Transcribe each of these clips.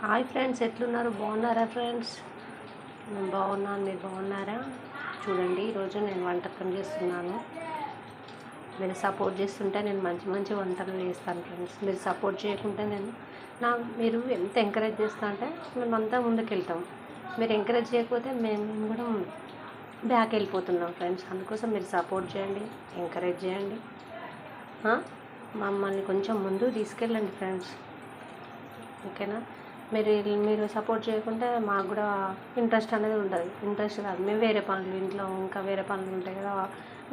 Hi friends ఎట్లున్నారు? బాగున్నారా friends? నేను బాగున్నాను. మీరు బాగున్నారా? చూడండి ఈరోజు నేను వంటకం చేస్తున్నాను. మీరు సపోర్ట్ చేస్తుంటే నేను మంచి మంచి వంటలు చేస్తాను ఫ్రెండ్స్. మీరు సపోర్ట్ చేయకుంటే నేను నా మీరు ఎంత ఎంకరేజ్ చేస్తా అంటే మేమంతా ముందుకు వెళ్తాం మీరు ఎంకరేజ్ చేయకపోతే మేము కూడా బ్యాక్ వెళ్ళిపోతున్నాం ఫ్రెండ్స్. అందుకోసం మీరు సపోర్ట్ చేయండి ఎంకరేజ్ చేయండి. మమ్మల్ని కొంచెం ముందు తీసుకెళ్ళండి ఫ్రెండ్స్. ఓకేనా? మీరు మీరు సపోర్ట్ చేయకుంటే మాకు కూడా ఇంట్రెస్ట్ అనేది ఉండదు. ఇంట్రెస్ట్ కాదు. మేము వేరే పనులు ఇంట్లో ఇంకా వేరే పనులు ఉంటాయి కదా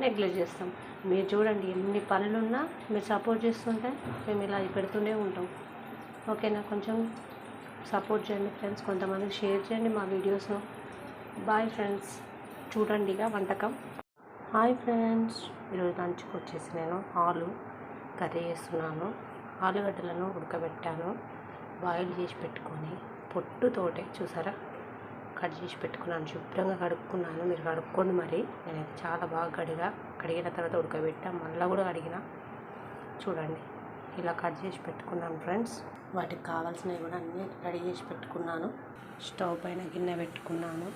నెగ్లెక్ట్ చేస్తాం. మీరు చూడండి ఎన్ని పనులు ఉన్నా మీరు సపోర్ట్ చేస్తుంటే మేము ఇలా పెడుతూనే ఉంటాం. ఓకేనా? కొంచెం సపోర్ట్ చేయండి ఫ్రెండ్స్ కొంతమందికి షేర్ చేయండి మా వీడియోస్ బాయ్ ఫ్రెండ్స్ చూడండి ఇక వంటకం. హాయ్ ఫ్రెండ్స్ ఈరోజు లంచ్కి వచ్చేసి నేను ఆలు కర్రీ చేస్తున్నాను. ఆలుగడ్డలను ఉడకబెట్టాను. బాయిల్ చేసి పెట్టుకొని పొట్టుతోటే చూసారా? కట్ చేసి పెట్టుకున్నాను. శుభ్రంగా కడుక్కున్నాను. మీరు కడుక్కోండి మరి. నేనైతే చాలా బాగా కడిగా. కడిగిన తర్వాత ఉడకబెట్టా. మళ్ళీ కూడా కడిగిన. చూడండి. ఇలా కట్ చేసి పెట్టుకున్నాను ఫ్రెండ్స్. వాటికి కావాల్సినవి కూడా అన్నీ రెడీ చేసి పెట్టుకున్నాను. స్టవ్ పైన గిన్నె పెట్టుకున్నాను.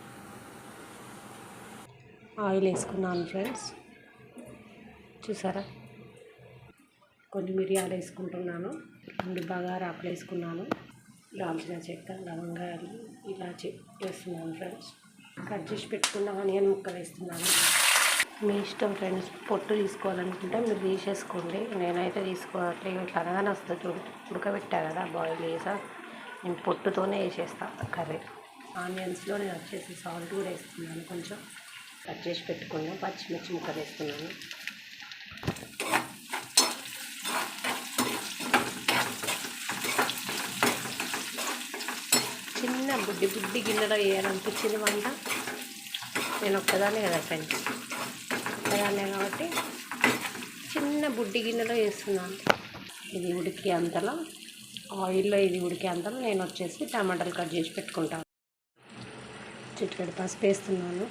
ఆయిల్ వేసుకున్నాను ఫ్రెండ్స్. చూసారా? కొన్ని మిరియాలు వేసుకుంటున్నాను. రెండు బగారా ఆకులు వేసుకున్నాను. దాల్చిన చెక్క లవంగాలు ఇలాచి వేస్తున్నాను ఫ్రెండ్స్. కట్ చేసి పెట్టుకున్న ఆనియన్ ముక్కలు వేస్తున్నాను. మీ ఇష్టం ఫ్రెండ్స్ పొట్టు తీసుకోవాలనుకుంటే మీరు తీసేసుకోండి. నేనైతే తీసుకోవట్లేదు. ఇట్లా అనగానే వస్తుంది ఉడకబెట్టా కదా బాయిల్ చేసా. నేను పొట్టుతోనే వేసేస్తాను కర్రీ. ఆనియన్స్లో నేను వచ్చేసి సాల్ట్ కూడా వేస్తున్నాను కొంచెం. కట్ చేసి పెట్టుకున్నాను పచ్చిమిర్చి ముక్కలు వేస్తున్నాను చిన్న బుడ్డి బుడ్డి గిన్నెలో వేయాలనిపించింది వంట. నేను ఒక్కదాన్నే కదా ఫ్రెండ్స్ ఒక్కదాన్నే కాబట్టి చిన్న బుడ్డి గిన్నెలో వేస్తున్నాను ఇది ఉడికి అంతలో ఆయిల్లో ఇది ఉడికే అంతలో నేను వచ్చేసి టమాటాలు కట్ చేసి పెట్టుకుంటాను చిటికెడు పసుపు వేస్తున్నాను.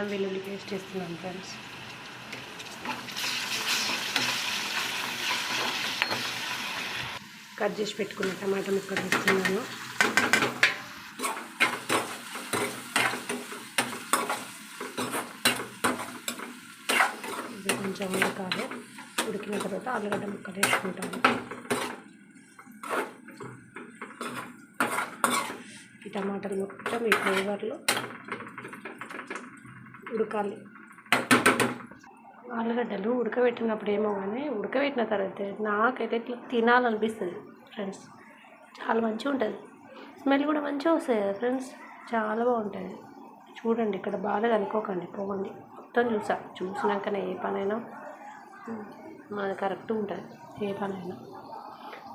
అల్లం వెల్లుల్లి పేస్ట్ వేస్తున్నాను ఫ్రెండ్స్. కట్ చేసి పెట్టుకున్న టమాటా ముక్కలు వేస్తున్నాను. ఇది కొంచెం ఉడకాలి. ఉడికిన తర్వాత ఆలుగడ్డ ముక్కలు వేసుకుంటాను. ఈ టమాటాలు మొత్తం ఈ ఫ్లేవర్లో ఉడకాలి. ఆలుగడ్డలు ఉడకబెట్టినప్పుడు ఏమో కానీ ఉడకబెట్టిన తర్వాత నాకైతే ఇట్లా తినాలనిపిస్తుంది ఫ్రెండ్స్. చాలా మంచిగా ఉంటుంది. స్మెల్ కూడా మంచిగా వస్తుంది కదా ఫ్రెండ్స్. చాలా బాగుంటుంది. చూడండి ఇక్కడ బాగాలేదు అనుకోకండి పోగండి మొత్తం చూసా. చూసినాకనే ఏ పనైనా మనది కరెక్ట్ ఉంటుంది. ఏ పనైనా.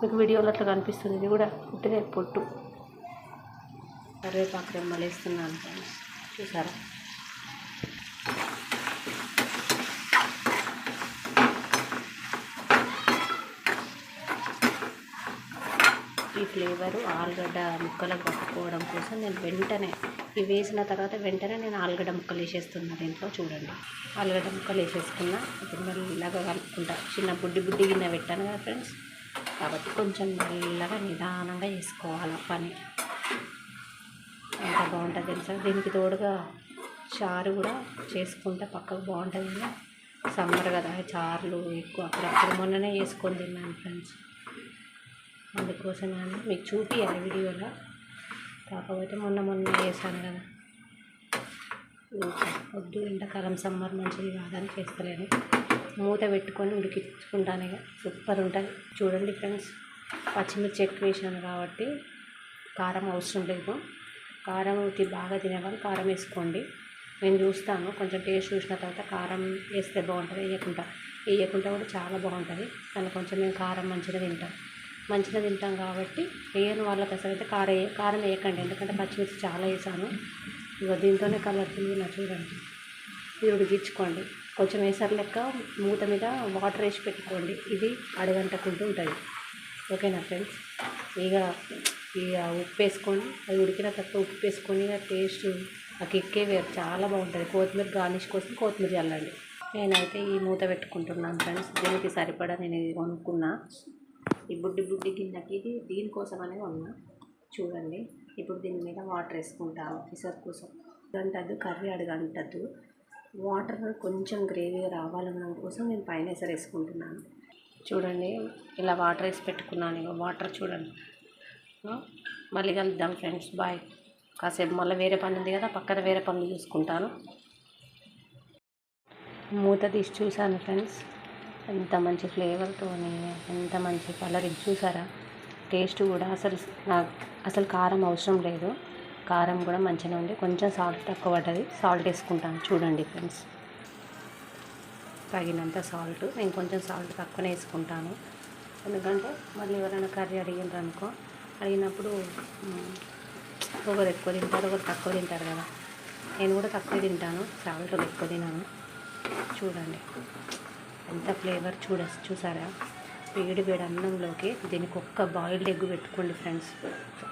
మీకు వీడియోలో అట్లా కనిపిస్తుంది. ఇది కూడా పుట్టిన పొట్టు. కరివేపాకు రెమ్మలు ఫ్రెండ్స్ చూసారా? ఈ ఫ్లేవరు ఆలుగడ్డ ముక్కలకు పట్టుకోవడం కోసం నేను వెంటనే ఇవి వేసిన తర్వాత వెంటనే నేను ఆలుగడ్డ ముక్కలు వేసేస్తున్నా దీంట్లో చూడండి. ఆలుగడ్డ ముక్కలు వేసేసుకున్నా ఇప్పుడు మెల్లగా కలుపుకుంటా. చిన్న బుడ్డి బుడ్డి గిన్నె పెట్టాను కదా ఫ్రెండ్స్. కాబట్టి కొంచెం మెల్లగా నిదానంగా వేసుకోవాలి పని. ఎంత బాగుంటుంది తెలుసా? దీనికి తోడుగా చారు కూడా చేసుకుంటే పక్కకు బాగుంటుంది కదా. సమ్మర్ కదా చారులు ఎక్కువ. అప్పుడప్పుడు మొన్ననే వేసుకొని తిన్నాను ఫ్రెండ్స్. అందుకోసం అని మీకు చూపియాలి వీడియోలో. కాకపోతే మొన్న మొన్న చేశాను కదా. వద్దు ఎండాకాలం సమ్మర్ మంచిది కాదని చేస్తలేను మూత పెట్టుకొని ఉడికించుకుంటాను ఇక. సూపర్ ఉంటుంది. చూడండి ఫ్రెండ్స్ పచ్చిమిర్చి ఎక్కువ వేసాను కాబట్టి కారం అవసరం లేదు. కారం బాగా తినేవాళ్ళు కారం వేసుకోండి. నేను చూస్తాను కొంచెం టేస్ట్ చూసిన తర్వాత కారం వేస్తే బాగుంటుంది వేయకుండా. వేయకుండా కూడా చాలా బాగుంటుంది కానీ కొంచెం మేము కారం మంచిగా తింటాం. మంచిగా తింటాం కాబట్టి వేయని వాళ్ళకి అసలు అయితే కారం వేయ- కారం వేయకండి. ఎందుకంటే పచ్చిమిర్చి చాలా వేసాను. ఇక దీంతోనే కలర్ తిరిగిన చూడండి. ఇది ఉడికించుకోండి కొంచెం వేసారు లెక్క మూత మీద వాటర్ వేసి పెట్టుకోండి. ఇది అడగంటకుంటూ ఉంటుంది. ఓకేనా ఫ్రెండ్స్? ఇక ఇక ఉప్పు వేసుకొని అది ఉడికిన తర్వాత ఉప్పు వేసుకొని టేస్ట్ ఆ కిక్కే వేరు. చాలా బాగుంటుంది. కొత్తిమీర గార్నిష్ కోసం కొత్తిమీర చల్లండి. నేనైతే ఈ మూత పెట్టుకుంటున్నాను ఫ్రెండ్స్. దీనికి సరిపడా నేను ఇది కొనుక్కున్నా. ఈ బుడ్డి బుడ్డి గిన్నెకి ఇది దీనికోసం అనే ఉన్నా. చూడండి. ఇప్పుడు దీని మీద వాటర్ వేసుకుంటాను పిసర్ కోసం. అంటద్దు కర్రీ అడగంటద్దు వాటర్ కొంచెం గ్రేవీ రావాలన్న కోసం నేను పైన ఎసరు వేసుకుంటున్నాను. చూడండి. ఇలా వాటర్ వేసి పెట్టుకున్నాను వాటర్ చూడండి. మళ్ళీ కలుద్దాం ఫ్రెండ్స్. బాయ్ కాసేపు మళ్ళీ వేరే పని ఉంది కదా పక్కన వేరే పనులు చూసుకుంటాను. మూత తీసి చూసాను ఫ్రెండ్స్. ఎంత మంచి ఫ్లేవర్తోని ఎంత మంచి కలర్ ఇది చూసారా? టేస్ట్ కూడా అసలు అసలు కారం అవసరం లేదు. కారం కూడా మంచిగా ఉంది. కొంచెం సాల్ట్ తక్కువ పడ్డది. సాల్ట్ వేసుకుంటాను. చూడండి ఫ్రెండ్స్ తగినంత సాల్ట్ నేను కొంచెం సాల్ట్ తక్కువనే వేసుకుంటాను. ఎందుకంటే మళ్ళీ ఎవరైనా కర్రీ అడిగినారు అనుకో అడిగినప్పుడు ఒకరు ఎక్కువ తింటారు ఒకరు తక్కువ తింటారు కదా. నేను కూడా తక్కువ తింటాను. సాల్ట్ ఎక్కువ తినాను. చూడండి. ఎంత ఫ్లేవర్ చూడ చూసారా? వేడి వేడి అన్నంలోకి దీనికి ఒక్క బాయిల్డ్ ఎగ్ పెట్టుకోండి ఫ్రెండ్స్.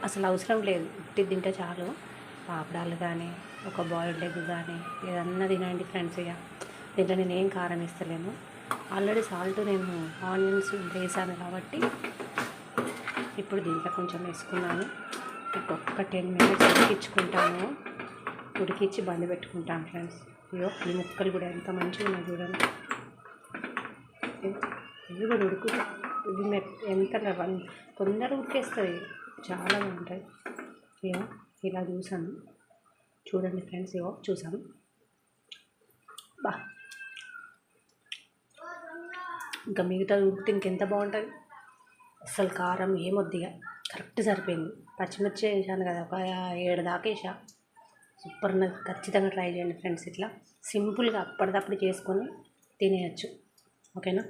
అసలు అవసరం లేదు. ఉట్టి తింటే చాలు. పాపడాలు కానీ ఒక బాయిల్డ్ ఎగ్ కానీ ఏదన్నా తినండి ఫ్రెండ్స్ ఇక దీంట్లో నేను ఏం కారం ఇస్తలేను ఆల్రెడీ సాల్ట్ నేను ఆనియన్స్ వేసాను కాబట్టి ఇప్పుడు దీంట్లో కొంచెం వేసుకున్నాను. ఒక్క టెన్ మినిట్స్ ఉడికించుకుంటాను. ఉడికించి బంద్ పెట్టుకుంటాను ఫ్రెండ్స్. అయ్యో ఈ ముక్కలు కూడా ఎంత మంచిగా ఉన్నాయి చూడండి. ఇవి కూడా ఉడుకు ఇవి ఎంత తొందరగా ఉడికేస్తుంది చాలా బాగుంటుంది ఇగో ఇలా చూసాను. చూడండి ఫ్రెండ్స్ ఇగో చూసాను. బా. ఇంకా మిగతా ఉడికితే ఇంకెంత బాగుంటుంది? అస్సలు కారం ఏమొద్దిగా కరెక్ట్ సరిపోయింది. పచ్చిమిర్చి వేసాను కదా ఒక ఏడు దాకా వేసా. సూపర్ నాకు ఖచ్చితంగా ట్రై చేయండి ఫ్రెండ్స్ ఇట్లా. సింపుల్గా అప్పటిదప్పుడు చేసుకొని తినేయచ్చు. ఓకేనా?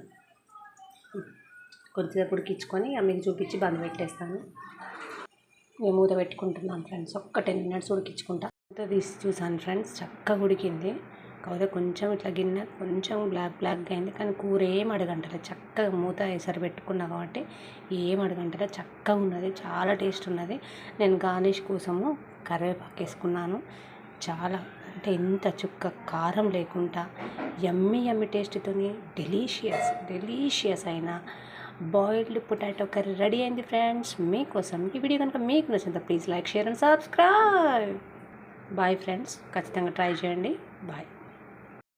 కొద్దిసేపు ఉడికించుకొని ఆ మీకు చూపించి బంద్ పెట్టేస్తాను. మేము మూత పెట్టుకుంటున్నాం ఫ్రెండ్స్? ఒక్క టెన్ మినిట్స్ ఉడికించుకుంటా. మూత తీసి చూసాను ఫ్రెండ్స్ చక్కగా ఉడికింది. కాకపోతే కొంచెం ఇట్లా గిన్నె కొంచెం బ్లాక్ బ్లాక్గా అయింది. కానీ కూర ఏం అడగంటలే చక్కగా మూత వేసరి పెట్టుకున్నా కాబట్టి ఏం అడగంటలే చక్కగా ఉన్నది చాలా టేస్ట్ ఉన్నది. నేను గార్నిష్ కోసము కరివేపాకు వేసుకున్నాను. చాలా అంటే ఎంత చుక్క కారం లేకుండా యమ్మీ యమ్మీ టేస్ట్తోని డెలీషియస్ డెలీషియస్ అయిన బాయిల్డ్ పొటాటో కర్రీ రెడీ అయింది ఫ్రెండ్స్. మీకోసం ఈ వీడియో కనుక మీకు నచ్చింది please like share and subscribe. Bye friends. ఖచ్చితంగా ట్రై చేయండి. బాయ్.